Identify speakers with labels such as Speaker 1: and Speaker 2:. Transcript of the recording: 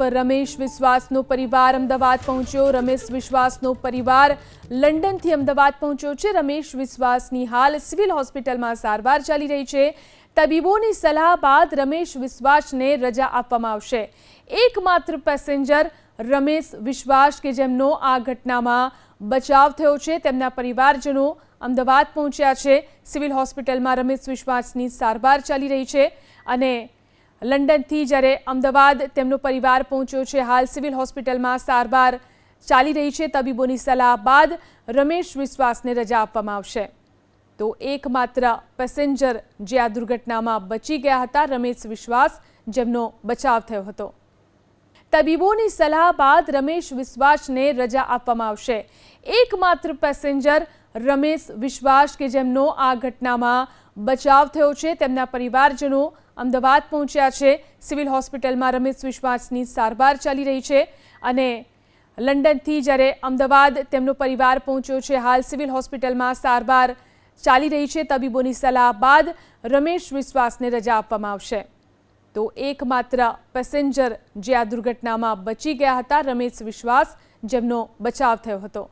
Speaker 1: રમેશ વિશ્વાસનો પરિવાર અમદાવાદ પહોંચ્યો. રમેશ વિશ્વાસનો પરિવાર લંડનથી અમદાવાદ પહોંચ્યો છે. રમેશ વિશ્વાસની હાલ સિવિલ હોસ્પિટલમાં સારવાર ચાલી રહી છે. તબીબોની સલાહ બાદ રમેશ વિશ્વાસને રજા આપવામાં આવશે. એકમાત્ર પેસેન્જર રમેશ વિશ્વાસ કે જેમનો આ ઘટનામાં બચાવ થયો છે. તેમના પરિવારજનો અમદાવાદ પહોંચ્યા છે. સિવિલ હોસ્પિટલમાં રમેશ વિશ્વાસની સારવાર ચાલી રહી છે અને લંડનથી જ્યારે અમદાવાદ તેમનો પરિવાર પહોંચ્યો છે, હાલ સિવિલ હોસ્પિટલમાં સારવાર ચાલી રહી છે. તબીબોની સલાહ બાદ રમેશ વિશ્વાસને રજા આપવામાં આવશે. તો એકમાત્ર પેસેન્જર જે આ દુર્ઘટનામાં બચી ગયા હતા, રમેશ વિશ્વાસ, જેમનો બચાવ થયો હતો. તબીબોની સલાહ બાદ રમેશ વિશ્વાસને રજા આપવામાં આવશે. એકમાત્ર પેસેન્જર રમેશ વિશ્વાસ કે જેમનો આ ઘટનામાં બચાવ થયો છે. તેમના પરિવારજનો અમદાવાદ પહોંચ્યા છે. સિવિલ હોસ્પિટલમાં રમેશ વિશ્વાસની સારવાર ચાલી રહી છે અને લંડનથી જ્યારે અમદાવાદ તેમનો પરિવાર પહોંચ્યો છે, હાલ સિવિલ હોસ્પિટલમાં સારવાર ચાલી રહી છે. તબીબોની સલાહ બાદ રમેશ વિશ્વાસને રજા આપવામાં આવશે. તો એકમાત્ર પેસેન્જર જે આ દુર્ઘટનામાં બચી ગયા હતા, રમેશ વિશ્વાસ, જેમનો બચાવ થયો હતો.